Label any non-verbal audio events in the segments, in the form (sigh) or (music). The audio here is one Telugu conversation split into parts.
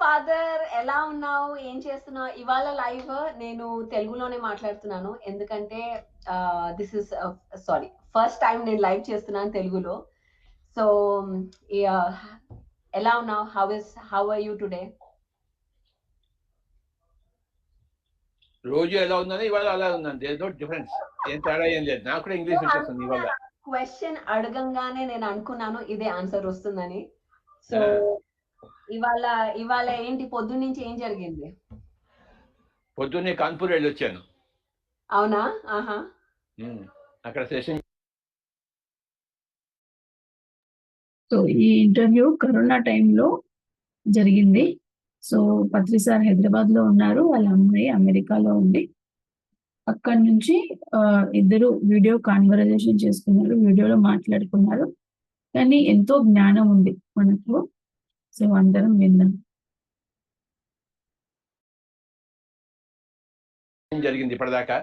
ఫాదర్ ఎలా ఉన్నావు? ఏం చేస్తున్నావు? ఇవాళ లైవ్ నేను తెలుగులోనే మాట్లాడుతున్నాను. ఎందుకంటే this is sorry first time నేను లైవ్ చేస్తున్నాను తెలుగులో. సో ఎలా ఉన్నావు? How is how are you today రోజు ఎలా ఉందని ఇవాళ అలా ఉందని దేర్ నో డిఫరెన్స్ ఏం తేడా ఏం లేదు. నాకు కూడా ఇంగ్లీష్ వచ్చేస్తుంది ఇవాళ. క్వశ్చన్ అడగంగానే నేను అనుకున్నాను ఇదే ఆన్సర్ వస్తుందని. సో ఇవాళ ఇవాళ ఏంటి? పొద్దున్న నుంచి ఏం జరిగింది? పొద్దున్నే కాన్పూర్ వెళ్ళి వచ్చాను అవునా? ఆహా. అక్కడ సెషన్ సో ఈ ఇంటర్వ్యూ కరోనా టైంలో జరిగింది. సో పత్రి సార్ హైదరాబాద్లో ఉన్నారు. వాళ్ళ అమ్మాయి అమెరికాలో ఉంది. అక్కడి నుంచి ఇద్దరు వీడియో కాన్వర్జేషన్ చేసుకున్నారు వీడియోలో మాట్లాడుకున్నారు. కానీ ఎంతో జ్ఞానం ఉంది మనకు. సో అందరం విందాం జరిగింది ఇప్పటిదాకా?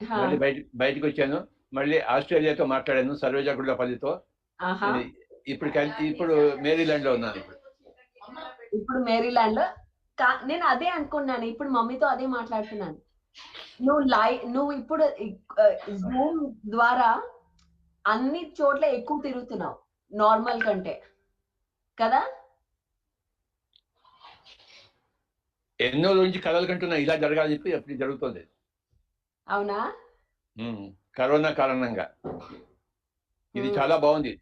మళ్ళీ బయట బయటకు వచ్చాను. మళ్ళీ ఆస్ట్రేలియాతో మాట్లాడాను సర్వేజాగుళ్ళపల్లితో ఆహా. ఇప్పుడు ఇప్పుడు మేరీలాండ్లో ఉన్నాను. ఇప్పుడు ఇప్పుడు మేరీలాండ్లో నేను అదే అనుకున్నాను. ఇప్పుడు మమ్మీతో అదే మాట్లాడుతున్నాను. నువ్వు లైవ్ నువ్వు ఇప్పుడు జూమ్ ద్వారా అన్ని చోట్ల ఎక్కువ తిరుగుతున్నావు నార్మల్ కంటే. కదా? ఎన్నో రోజు నుంచి కలలు కంటున్నా ఇలా జరగాలని చెప్పి అప్పుడు జరుగుతుంది. అవునా. కరోనా కారణంగా. ఇది. చాలా బాగుంది.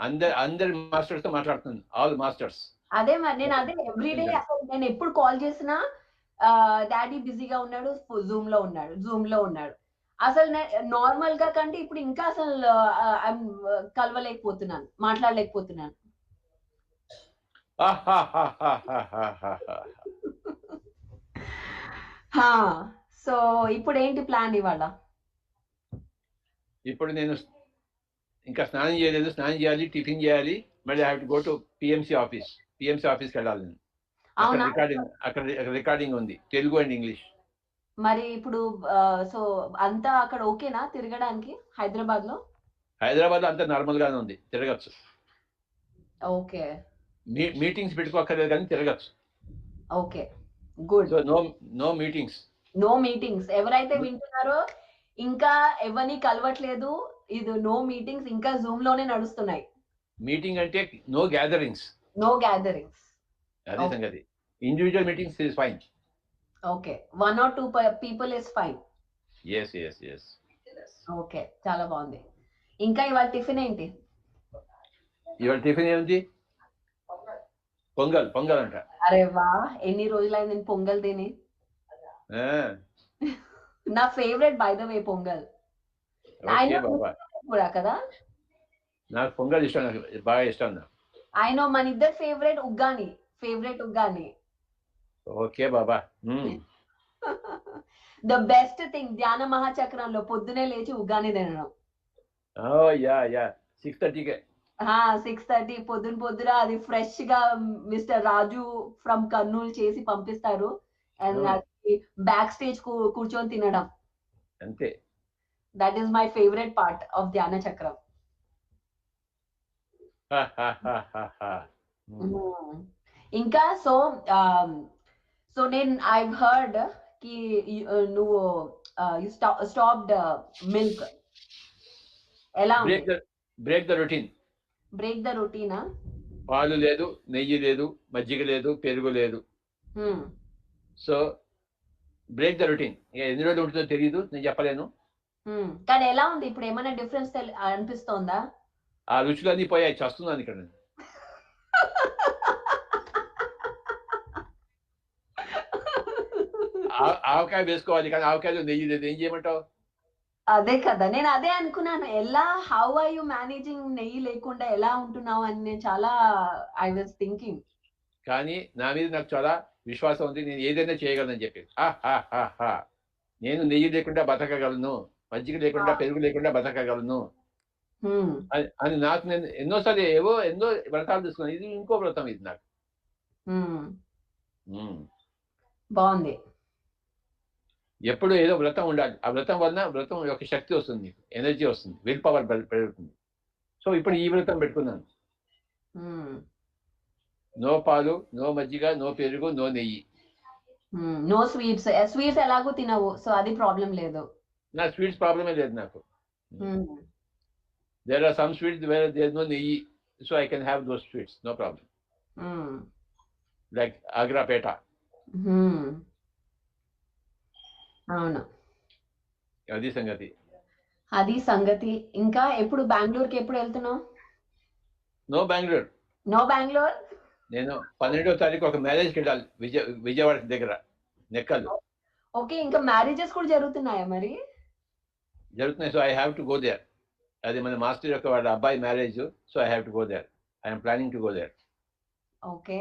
అందరి అందరి మాస్టర్స్తో మాట్లాడుతున్నాను. All masters. అదే మరి నేను అదే ఎవ్రీడే అసలు నేను ఎప్పుడు కాల్ చేసినా డాడీ బిజీగా ఉన్నాడు జూమ్లో ఉన్నాడు జూమ్లో ఉన్నాడు. అసలు నార్మల్గా కంటే ఇప్పుడు ఇంకా అసలు కలవలేకపోతున్నాను మాట్లాడలేకపోతున్నాను. (laughs) సో ఇప్పుడు ఏంటి ప్లాన్ ఇవాళ? ఇప్పుడు నేను ఇంకా స్నానం చేయలేదు. స్నానం చేయాలి టిఫిన్ చేయాలి. మళ్ళీ have to go to PMC office. PMC ఆఫీస్కి వెళ్ళాలి నేను. అక్కడ రికార్డింగ్ అక్కడ రికార్డింగ్ ఉంది. Telugu and English. మరి ఇప్పుడు సో అంతా అక్కడ ఓకేనా తిరగడానికి హైదరాబాద్లో హైదరాబాద్ అంతా నార్మల్ గానే ఉంది. తిరగచ్చు. ఓకే. మీటింగ్స్ పెట్టుకోక్కర్లేదు కానీ తిరగచ్చు. Okay. Good no no meetings no meetings ఎవరైతే వింటున్నారో ఇంకా ఎవరిని కలవట్లేదు ఇది నో మీటింగ్స్ ఇంకా జూమ్లోనే నడుస్తున్నాయి. మీటింగ్ అంటే నో గ్యాదరింగ్స్ నో గ్యాదరింగ్స్ అదే. సంగతి. Individual meetings is fine okay one or two people is fine yes yes yes okay చాలా బాగుంది. ఇంకా ఇవాళ టిఫిన్ ఏంటి? ఇవాళ టిఫిన్ ఏమిటి పొంగల్ పొంగల్ అంట. అరే వా ఎన్ని రోజులైంది నేను పొంగల్ తిని? నా favourite by the way Pongal. కూడా కదా? నాకు పొంగల్ ఇష్టం నాకు బాగా ఇష్టం ఆయన మన ఇద్దరు ఫేవరెట్ ఉగ్గాని ఫేవరెట్ ఉగ్గాని. Okay Baba. The best thing ధ్యాన మహాచక్రంలో పొద్దునే లేచి ఉగ్గాని తినడం. Oh yeah yeah. సిక్స్ థర్టీకే. సిక్స్ థర్టీ పొద్దున పొద్దున అది ఫ్రెష్గా మిస్టర్ రాజు ఫ్రమ్ కర్నూలు చేసి పంపిస్తారు అండ్. అది బ్యాక్ స్టేజ్ కూర్చొని తినడం అంతే that is my favourite part of ధ్యాన చక్రం హా, హా, హా, హా, హా. మ్మ్. Mm. ఇంకా సో సో నేను ఐ హర్డ్కి uh, నువ్వు యు స్టాప్డ్ మిల్క్ ఎలా ఉంది break the break the routine break the రొటీనా? పాలు లేదు నెయ్యి లేదు మజ్జిగ లేదు పెరుగు లేదు. So break the routine. ఎన్ని రోజులు ఉంటుందో తెలియదు నేను చెప్పలేను. కానీ ఎలా ఉంది? ఇప్పుడు ఏమైనా డిఫరెన్స్ అనిపిస్తోందా? ఆ రుచులన్నీ పోయాయి చస్తున్నాను ఇక్కడ (laughs) ఆవకాయ వేసుకోవాలి కానీ ఆవకాయలో నెయ్యి లేదు. ఏం చేయమంటావు? అదే కదా. నేను అదే అనుకున్నాను. ఎలా హౌ ఆర్ యు మేనేజింగ్ నెయ్యి లేకుండా ఎలా ఉంటున్నావు అని నేను చాలా ఐ వాజ్ థింకింగ్ కానీ నా మీద నాకు చాలా విశ్వాసం ఉంది. నేను ఏదైనా చేయగలనని చెప్పి హా, హా, హా, హా. నేను నెయ్యి లేకుండా బతకగలను. మజ్జిగ లేకుండా పెరుగు లేకుండా బతకగలను. అని- నాకు నేను ఎన్నోసార్లు ఏవో ఎన్నో వ్రతాలు తీసుకున్నాను. ఇది ఇంకో వ్రతం ఇది నాకు. బాగుంది. ఎప్పుడు ఏదో వ్రతం ఉండాలి. ఆ వ్రతం వలన వ్రతం యొక్క శక్తి వస్తుంది నీకు ఎనర్జీ వస్తుంది విల్ పవర్ పెరుగుతుంది. సో ఇప్పుడు ఈ వ్రతం పెట్టుకున్నాను. నో పాలు నో మజ్జిగ నో పెరుగు నో నెయ్యి. నో స్వీట్స్ స్వీట్స్ ఎలాగో తినవు సో అది ప్రాబ్లం లేదు. నా స్వీట్స్ ప్రాబ్లమే లేదు నాకు. There are some sweets where there no నెయ్యి so I can have those sweets no problem. Like ఆగ్రాపేట Hmm. అవును. అది సంగతి. అది సంగతి. ఇంకా ఎప్పుడు బెంగళూరుకి ఎప్పుడు వెళ్తున్నావు? నో బెంగళూరు. నో బెంగళూరు? నేను పన్నెండో తారీఖు ఒక మ్యారేజ్కి వెళ్ళాలి విజయ విజయవాడ దగ్గర నెక్కల్. ఓకే ఇంకా మ్యారేజెస్ కూడా జరుగుతున్నాయా మరి? జరుగుతున్నాయి. So I have to go there అది మన మాస్టర్ యొక్క వాళ్ళ అబ్బాయి marriage so I have to go there I'm planning to go there okay.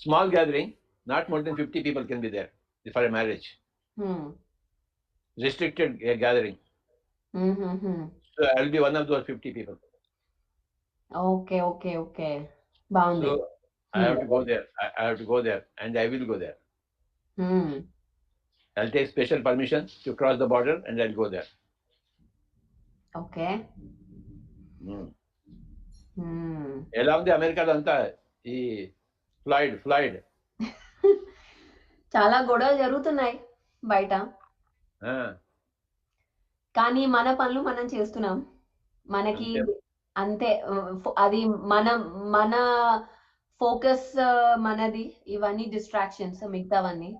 Small gathering not more than fifty people can be there for a marriage. restricted uh, gathering. Hmm, hmm, hmm. So I'll be one of those 50 people. Okay okay okay బాగుంది So I have to go there. I, I have to go there and I will go there. Hmm. I'll take special permission to cross the border and I'll go there. Okay Hmm. Hmm. ఎలా ఉంది అమెరికాలో అంతా ఈ ఫ్లైడ్ ఫ్లైడ్ చాలా గొడవలు జరుగుతున్నాయి బయట కానీ మన పనులు మనం చేస్తున్నాం. మనకి అంతే. అది మన మన ఫోకస్ మనది ఇవన్నీ డిస్ట్రాక్షన్స్ మిగతావన్నీ.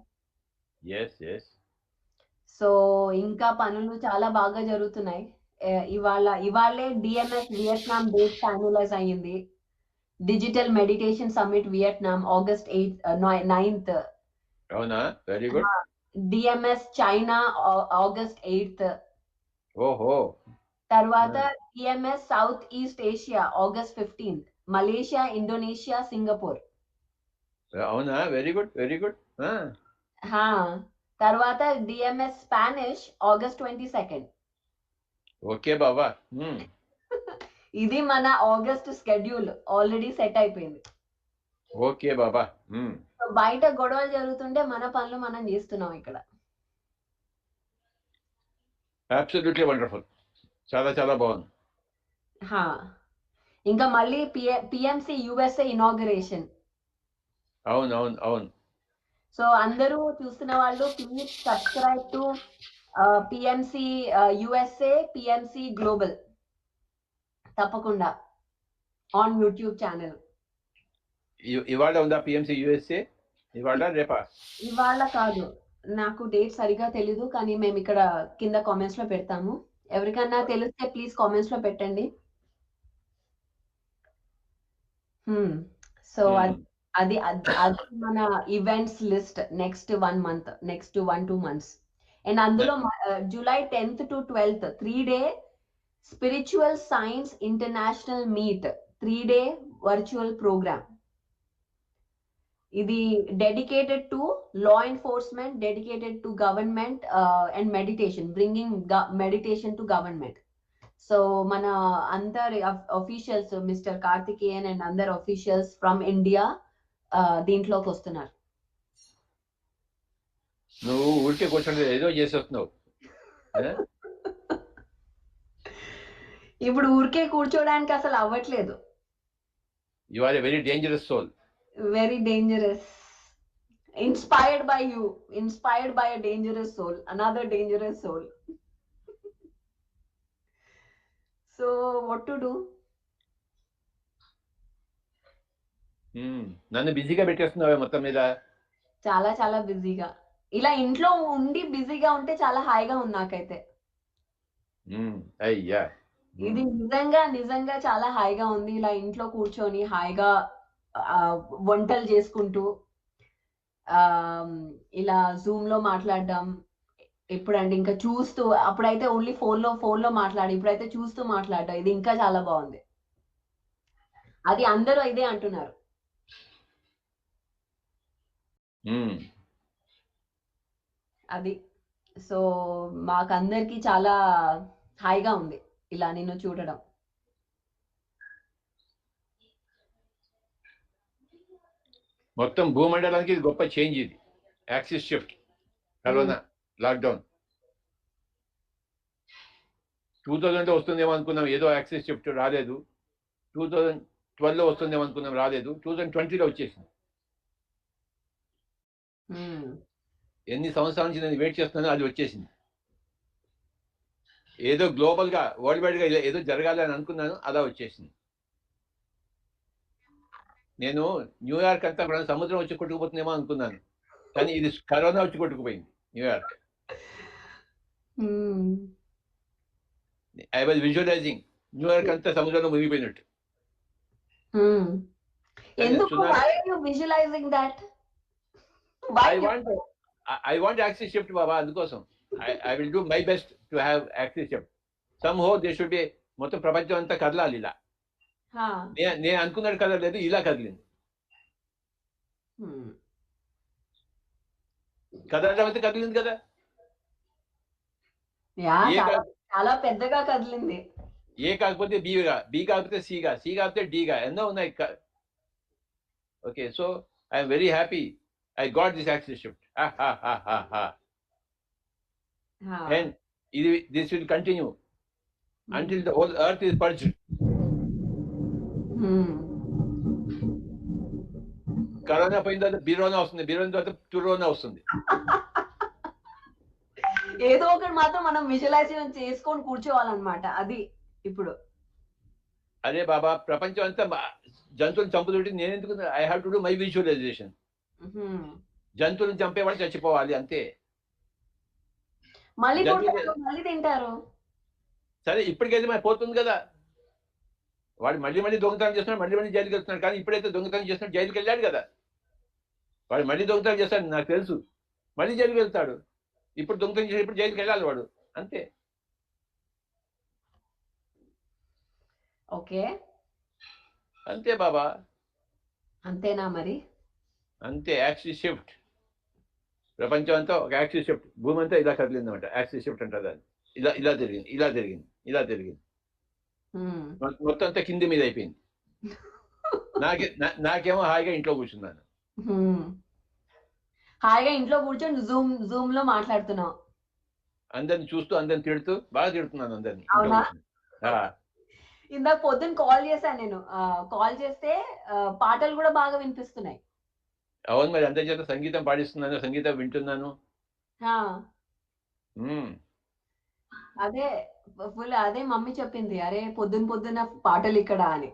సో ఇంకా పనులు చాలా బాగా జరుగుతున్నాయి. ఇవాళ ఇవాళే డిఎంఎస్ వియట్నాం డేట్ ఫైనలైజ్ అయ్యింది. Digital meditation summit Vietnam August eighth ninth అవునా? Very good DMS China August eighth ఓహో. తర్వాత DMS South East Asia August fifteenth Malaysia Indonesia Singapore అవునా? వెరీ గుడ్ వెరీ గుడ్ తర్వాత DMS Spanish August twenty second okay బాబా Hmm. (laughs) ఇది మన ఆగస్ట్ స్కెడ్యూల్ ఆల్రెడీ సెట్ అయిపోయింది. ఓకే బాబా Hmm. బయట గొడవలు జరుగుతుంటే మన పనులు మనం చేస్తున్నాం ఇక్కడ. అబ్సల్యూట్లీ వండర్ఫుల్ చాలా చాలా బాగుంది. ఇంకా మళ్ళీ పిఎంసి యుఎస్ఏ ఇనాగరేషన్ అవును అవును అవును. సో అందరూ చూస్తున్న వాళ్ళు please subscribe to PMC USA PMC global తప్పకుండా. ఆన్ యూట్యూబ్ ఛానల్ ఇవాళ ఉందా పిఎంసి యుఎస్ఏ ఇవాళ రేపా? ఇవాళ కాదు. నాకు డేట్ సరిగా తెలీదు కానీ మేము ఇక్కడ కింద కామెంట్స్లో పెడతాము. ఎవరికన్నా తెలిస్తే ప్లీజ్ కామెంట్స్లో పెట్టండి. So Hmm. అది అది అది మన events list next one month next one two months and అందులో July tenth to twelfth three day spiritual science international meet three day virtual programme ఇది dedicated to law enforcement dedicated to government and meditation bringing meditation to government so మన అందరి అఫీషియల్స్ మిస్టర్ కార్తికేయన్ అండ్ అందరు అఫీషియల్స్ ఫ్రమ్ ఇండియా దీంట్లోకి వస్తున్నారు. నువ్వు ఊరికే కూర్చొని ఏదో చేసేస్తున్నావు. ఇప్పుడు ఊరికే కూర్చోడానికి అసలు అవ్వట్లేదు. You are a very dangerous soul very dangerous inspired by you inspired by a dangerous soul another dangerous soul so what to do నన్ను బిజీగా పెట్టేస్తున్నావే మొత్తం మీద? చాలా చాలా బిజీగా. ఇలా ఇంట్లో ఉండి బిజీగా ఉంటే చాలా హాయిగా ఉంది నాకైతే. Hmm. అయ్యా. ఇది నిజంగా నిజంగా చాలా హాయిగా ఉంది. ఇలా ఇంట్లో కూర్చొని హాయిగా వంటలు చేసుకుంటూ ఆ ఇలా జూమ్లో మాట్లాడడం ఇప్పుడంటే ఇంకా చూస్తూ అప్పుడైతే ఓన్లీ ఫోన్లో ఫోన్లో మాట్లాడి ఇప్పుడైతే చూస్తూ మాట్లాడడం ఇది ఇంకా చాలా బాగుంది. అది అందరూ ఇదే అంటున్నారు. అది. సో మాకందరికి చాలా హాయిగా ఉంది ఇలా నిన్ను చూడడం. మొత్తం భూమండలానికి ఇది గొప్ప చేంజ్ ఇది. Axis shift corona lockdown two thousand వస్తుందేమో అనుకున్నాం. ఏదో యాక్సిస్ షిఫ్ట్ రాలేదు. టూ థౌజండ్ ట్వెల్వ్లో వస్తుందేమో అనుకున్నాం. రాలేదు. టూ థౌజండ్ ట్వంటీలో వచ్చేసింది. ఎన్ని సంవత్సరాల నుంచి నేను వెయిట్ చేస్తున్నానో అది వచ్చేసింది. ఏదో గ్లోబల్గా వరల్డ్ వైడ్గా ఇలా ఏదో జరగాలి అని అనుకున్నాను అలా వచ్చేసింది. నేను న్యూయార్క్ అంతా కూడా సముద్రం వచ్చి కొట్టుకుపోతుందేమో అనుకున్నాను. కానీ ఇది కరోనా వచ్చి కొట్టుకుపోయింది New York. I was visualising New York అంతా సముద్రంలో మునిగిపోయినట్టు. ఐ వాంట్ యాక్సిస్ షిఫ్ట్ బాబా అందుకోసం. I will do my best to have axis shift somehow they should be మొత్తం ప్రపంచం అంతా కదలాలి ఇలా. నేను అనుకున్నట్టు కదలలేదు ఇలా కదిలింది. కదలడం అయితే కదిలింది కదా. చాలా పెద్దగా కదిలింది. ఏ కాకపోతే బిగా బి కాకపోతే సిగా సి కాకపోతే డిగా ఎన్నో ఉన్నాయి okay so I'm very happy I got this axis shift. And ఇది this will continue until the whole earth is purged. Corona పోయిన తర్వాత బిరోనా వస్తుంది. బిరోనా తర్వాత టురోనా వస్తుంది. ఏదో ఒకటి మాత్రం మనం విజువలైజేషన్ చేసుకొని కూర్చోవాలన్నమాట. అది ఇప్పుడు. అరే బాబా ప్రపంచం అంతా జంతువులను చంపుతుంటే నేను ఎందుకు I have to do my visualisation. జంతువులను చంపేవాడు చచ్చిపోవాలి అంతే. మళ్ళీ జంతువులే- మళ్ళీ తింటారు. సరే ఇప్పటికైతే మరి పోతుంది కదా. వాడు మళ్ళీ మళ్ళీ దొంగతనం చేస్తున్నాడు మళ్ళీ మళ్ళీ జైలుకి వెళ్తున్నాడు. కానీ ఇప్పుడైతే దొంగతనం చేస్తున్నాడు జైలుకి వెళ్ళాడు కదా. వాడు మళ్ళీ దొంగతనం చేస్తాడు నాకు తెలుసు. మళ్ళీ జైలుకి వెళ్తాడు. ఇప్పుడు దొంగతనం చేసి ఇప్పుడు జైలుకి వెళ్ళాలి వాడు. అంతే. ఓకే. అంతే బాబా. అంతేనా మరి? అంతే యాక్సిస్ షిఫ్ట్. ప్రపంచం అంతా ఒక యాక్సిస్ షిఫ్ట్. భూమి అంతా ఇలా కదిలింది అనమాట యాక్సిస్ షిఫ్ట్ అంటారు దాన్ని. ఇలా ఇలా జరిగింది ఇలా జరిగింది ఇలా జరిగింది. మొత్తం అంతా కింది మీద అయిపోయింది. (laughs) నాకే నాకేమో హాయిగా ఇంట్లో కూర్చున్నాను. ఉమ్. హాయిగా ఇంట్లో కూర్చొని జూమ్ జూమ్లో మాట్లాడుతున్నావు. అందరిని చూస్తూ అందరిని తిడుతూ బాగా తిడుతున్నాను అందరిని ఇందాక పొద్దున్న కాల్ చేశాను నేను. కాల్ చేస్తే పాటలు కూడా బాగా వినిపిస్తున్నాయి. అవును మరి అందరి చేత సంగీతం పాడిస్తున్నాను సంగీతం వింటున్నాను. అదే ఫుల్ అదే మమ్మీ చెప్పింది అరే పొద్దున్న పొద్దున్న పాటలు ఇక్కడ అని.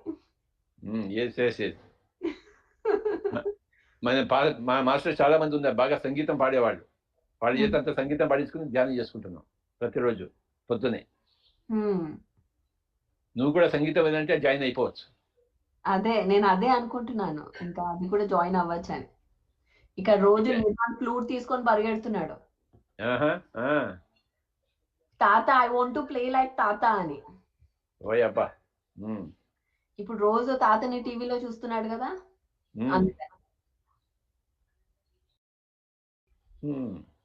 మన మా మాస్టర్ చాలా మంది ఉన్నారు బాగా సంగీతం పాడేవాళ్ళు. వాళ్ళ చేత సంగీతం పాడించుకుని ధ్యానం చేసుకుంటున్నాం ప్రతిరోజు పొద్దునే. నువ్వు కూడా సంగీతం ఏదంటే జాయిన్ అయిపోవచ్చు. అదే నేను అదే అనుకుంటున్నాను. ఇంకా అది కూడా జాయిన్ అవ్వచ్చు అని ఇక్కడ రోజు ఫ్లూట్ తీసుకొని పరిగెడుతున్నాడు. తాత I want to play like తాత అని. ఓయ్ అబ్బా మ్మ్. ఇప్పుడు రోజు తాతని టీవీలో చూస్తున్నాడు కదా. అందుకని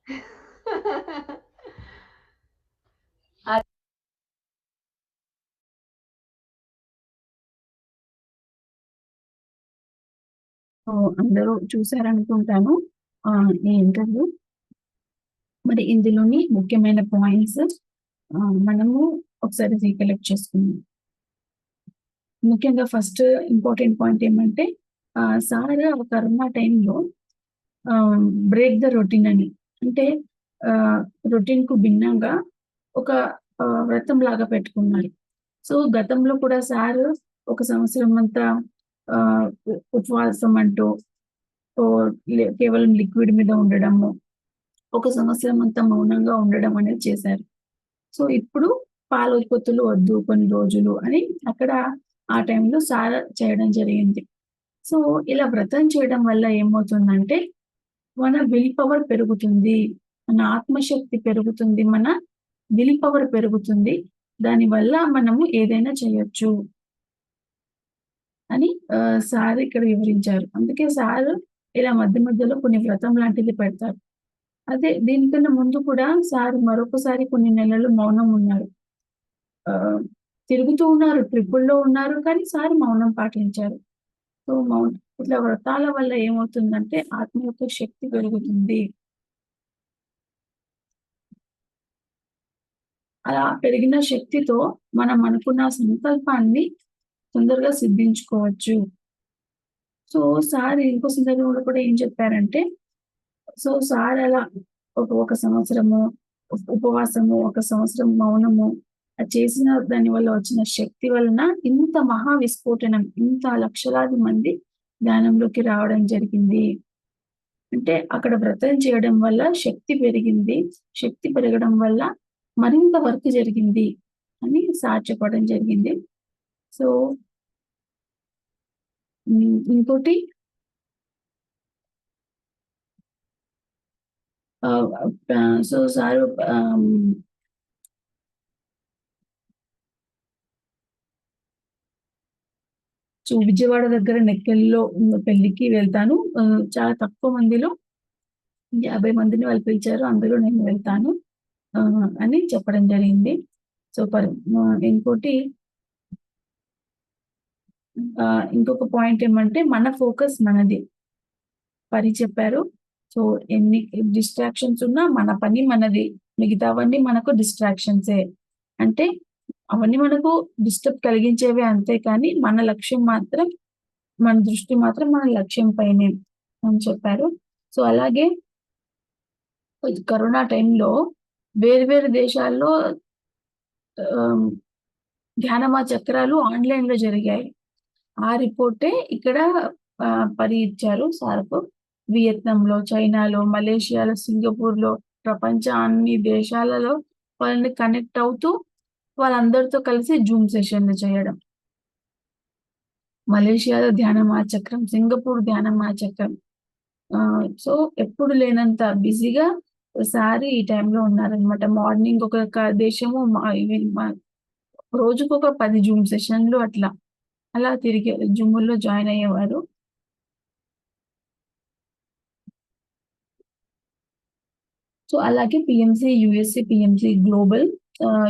(laughs) అందరూ చూసారనుకుంటాను ఆ, ఈ ఇంటర్వ్యూ. మరి ఇందులోని ముఖ్యమైన పాయింట్స్ మనము ఒకసారి రీకలెక్ట్ చేసుకుందాం. ముఖ్యంగా ఫస్ట్ ఇంపార్టెంట్ పాయింట్ ఏమంటే ఆ, సార్ కరోనా టైంలో బ్రేక్ ద రొటీన్ అని. అంటే రొటీన్కు భిన్నంగా ఒక వ్రతం లాగా పెట్టుకున్నారు సో గతంలో కూడా సార్ ఒక సంవత్సరం అంతా ఆ, ఉపవాసం అంటూ కేవలం లిక్విడ్ మీద ఉండడము ఒక సంవత్సరం అంతా మౌనంగా ఉండడం అనేది చేశారు. సో ఇప్పుడు పాల ఉత్పత్తులు వద్దు కొన్ని రోజులు అని అక్కడ ఆ టైంలో సార చేయడం జరిగింది. సో ఇలా వ్రతం చేయడం వల్ల ఏమవుతుందంటే మన విల్ పవర్ పెరుగుతుంది మన ఆత్మశక్తి పెరుగుతుంది మన విల్ పవర్ పెరుగుతుంది. దానివల్ల మనము ఏదైనా చేయొచ్చు అని సార్ ఇక్కడ వివరించారు. అందుకే సార్ ఇలా మధ్య మధ్యలో కొన్ని వ్రతం లాంటిది పెడతారు. అదే దీనికన్నా ముందు కూడా సార్ మరొకసారి కొన్ని నెలలు మౌనం ఉన్నారు. ఆ, తిరుగుతూ ఉన్నారు ట్రిప్పుల్లో ఉన్నారు కానీ సార్ మౌనం పాటించారు. సో మౌన ఇట్లా వ్రతాల వల్ల ఏమవుతుందంటే ఆత్మ యొక్క శక్తి పెరుగుతుంది. అలా పెరిగిన శక్తితో మనం అనుకున్న సంకల్పాన్ని తొందరగా సిద్ధించుకోవచ్చు. సో సార్ ఇంకో సందర్భంలో కూడా ఏం చెప్పారంటే సో సార్ అలా ఒక ఒక సంవత్సరము ఉపవాసము ఒక సంవత్సరం మౌనము అది చేసిన దాని వల్ల వచ్చిన శక్తి వలన ఇంత మహా విస్ఫోటనం ఇంత లక్షలాది మంది ధ్యానంలోకి రావడం జరిగింది. అంటే అక్కడ వ్రతం చేయడం వల్ల శక్తి పెరిగింది. శక్తి పెరగడం వల్ల మరింత వర్క్ జరిగింది అని సార్ చెప్పడం జరిగింది. సో ఇంకోటి ఆ, ఆ, so sir um, so Vijayawada దగ్గర నెక్కెల్లో పెళ్ళికి వెళ్తాను. చాలా తక్కువ మందిలో యాభై మందిని వాళ్ళు పిలిచారు అందులో నేను వెళ్తాను ఆ, అని చెప్పడం జరిగింది. సో ఇంకోటి ఇంకొక పాయింట్ ఏమంటే మన ఫోకస్ మనది పరి చెప్పారు. సో ఎన్ని డిస్ట్రాక్షన్స్ ఉన్నా మన పని మనది. మిగతావన్నీ మనకు డిస్ట్రాక్షన్సే అంటే అవన్నీ మనకు డిస్టర్బ్ కలిగించేవే అంతే కానీ మన లక్ష్యం మాత్రం మన దృష్టి మాత్రం మన లక్ష్యం పైనే అని చెప్పారు. సో అలాగే కరోనా టైంలో వేరు వేరు దేశాల్లో ధ్యానమా చక్రాలు ఆన్లైన్లో జరిగాయి. ఆ రిపోర్టే ఇక్కడ పరి ఇచ్చారు సార్కు. వియత్నంలో చైనాలో మలేషియాలో సింగపూర్లో ప్రపంచ అన్ని దేశాలలో వాళ్ళని కనెక్ట్ అవుతూ వాళ్ళందరితో కలిసి జూమ్ సెషన్లు చేయడం. మలేషియాలో ధ్యానం ఆ చక్రం సింగపూర్ ధ్యానం ఆ చక్రం. ఆ, సో ఎప్పుడు లేనంత బిజీగా సారి ఈ టైంలో ఉన్నారనమాట మార్నింగ్ ఒక దేశము మా- రోజుకు ఒక పది జూమ్ సెషన్లు అట్లా. అలా తిరిగి జూముల్లో జాయిన్ అయ్యేవారు. సో అలాగే PMC USA PMC global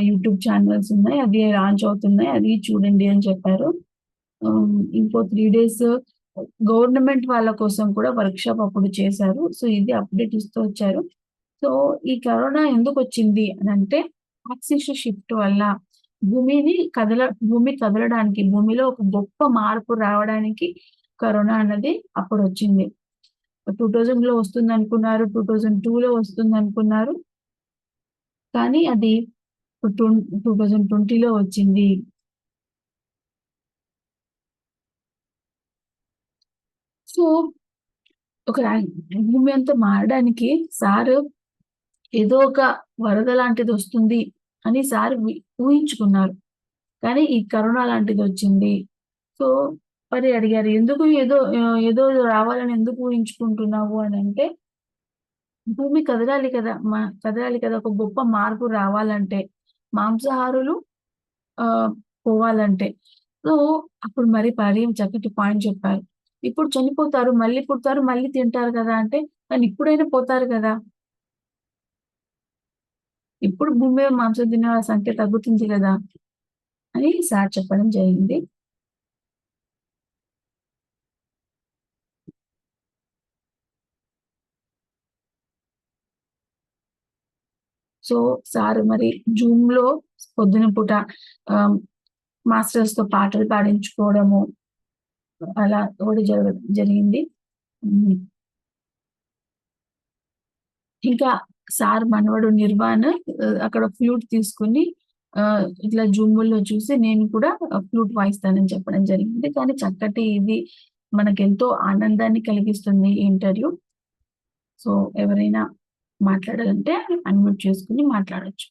YouTube channels ఉన్నాయి. అవి లాంచ్ అవుతున్నాయి. అది చూడండి అని చెప్పారు. ఇంకో త్రీ డేస్ గవర్నమెంట్ వాళ్ళ కోసం కూడా వర్క్ షాప్ అప్పుడు చేశారు. సో ఇది అప్డేట్ ఇస్తూ వచ్చారు. సో ఈ కరోనా ఎందుకు వచ్చింది అని అంటే ఆక్సిస్ షిఫ్ట్ వల్ల భూమిని కదల భూమి కదలడానికి భూమిలో ఒక గొప్ప మార్పు రావడానికి కరోనా అన్నది అప్పుడు వచ్చింది. టూ థౌజండ్లో వస్తుంది అనుకున్నారు టూ థౌజండ్ టూ లో వస్తుంది అనుకున్నారు కానీ అది టూ థౌజండ్ ట్వంటీలో వచ్చింది. సో ఒక భూమి అంతా మారడానికి సార్ ఏదో ఒక వరద లాంటిది వస్తుంది అని సార్ ఊహించుకున్నారు. కానీ ఈ కరోనా లాంటిది వచ్చింది. సో మరి అడిగారు. ఎందుకు ఏదో ఏదో రావాలని ఎందుకు ఊహించుకుంటున్నావు అని అంటే భూమి కదలాలి కదా మా కదలాలి కదా ఒక గొప్ప మార్పు రావాలంటే మాంసాహారులు ఆ పోవాలంటే. సో అప్పుడు మరి పరియం చక్కటి పాయింట్ చెప్పారు. ఇప్పుడు చనిపోతారు మళ్ళీ పుడతారు మళ్ళీ తింటారు కదా అంటే కానీ ఇప్పుడైనా పోతారు కదా. ఇప్పుడు భూమి మీద మాంసం తినే వాళ్ళ సంఖ్య తగ్గుతుంది కదా అని సార్ చెప్పడం జరిగింది. సో సార్ మరి జూమ్లో పొద్దున పూట మాస్టర్స్తో పాటలు పాడించుకోవడము అలా కూడా జరగ జరిగింది. ఇంకా సార్ మనవడు నిర్వాణ్ అక్కడ ఫ్లూట్ తీసుకుని ఇట్లా జూముల్లో చూసి నేను కూడా ఫ్లూట్ వాయిస్తానని చెప్పడం జరిగింది. కానీ చక్కటి ఇది మనకెంతో ఎంతో ఆనందాన్ని కలిగిస్తుంది ఈ ఇంటర్వ్యూ. సో ఎవరైనా మాట్లాడాలంటే అన్మ్యూట్ చేసుకుని మాట్లాడొచ్చు.